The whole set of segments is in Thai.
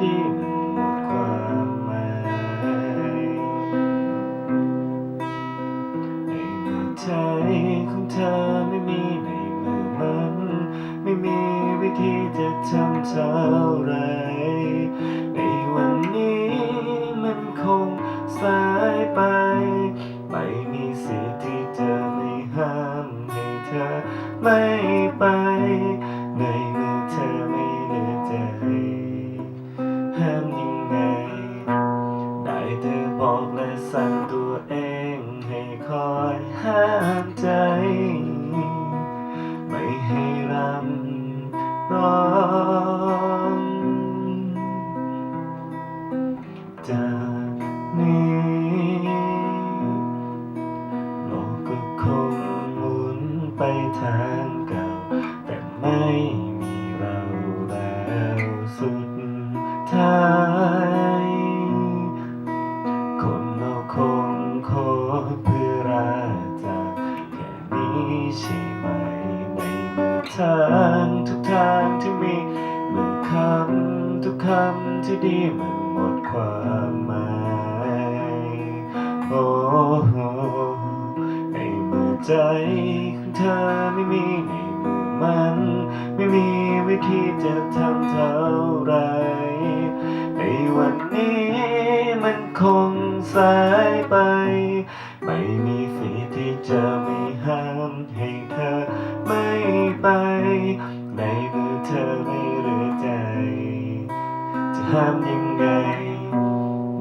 ที่หมดความหมายในหัใจของเธอไม่มีในมือมันไม่มีวิธีจะทำเท่าไร ในวันนี้มันคงสายไป ไม่มีสิทธิ์ที่จะไม่ห้ามให้เธอไม่ไปใน บอกและสั่งตัวเองให้คอยห้ามใจ ไม่ให้รำร้องจากนี้โลกก็คงหมุนไปทางเก่า แต่ไม่มีเราแล้วสุดท้าย ใช่ไหมในเมื่อทางทุกทางที่มีเมื่อคำทุกคำที่ดีมันหมดความหมายโอ้โหในเมื่อใจของเธอไม่มีในมือมัน ไม่มีวิธีจะทำเท่าไรในวันนี้มันคงสายไป ไม่มี ห้ามยังไง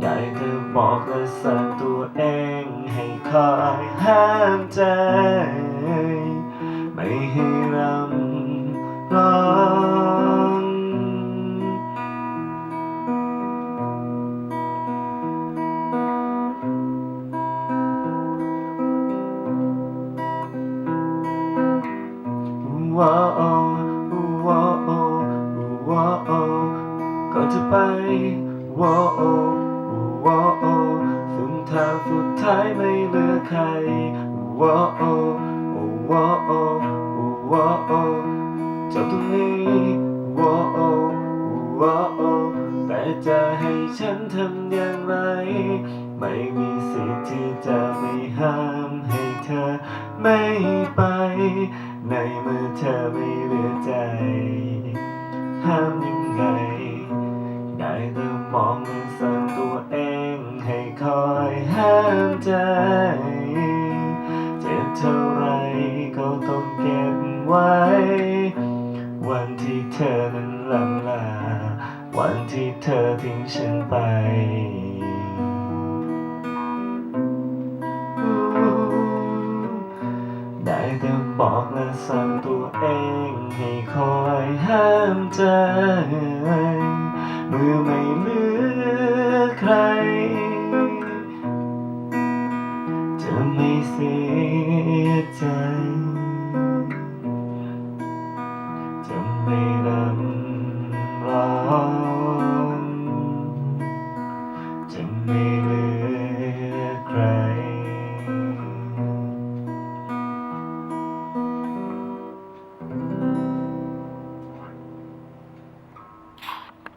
ได้แต่บอกและสั่งตัวเองให้คอยห้ามใจ ไม่ให้รำร้องว้า ว้าวว้าวสุดทางสุดท้ายไม่เหลือใครว้าวว้าวว้าวจบตรงนี้ว้าวว้าวแต่จะให้ฉันทำอย่างไร ไม่มีสิทธิ์ที่จะไม่ห้ามให้เธอไม่ไป ในเมื่อเธอไม่เหลือใจ ห้ามยังไง ฉันไป ได้แต่บอกและสั่งตัวเองให้คอยห้ามใจเมื่อไม่เหลือใคร จะไม่เสียใจ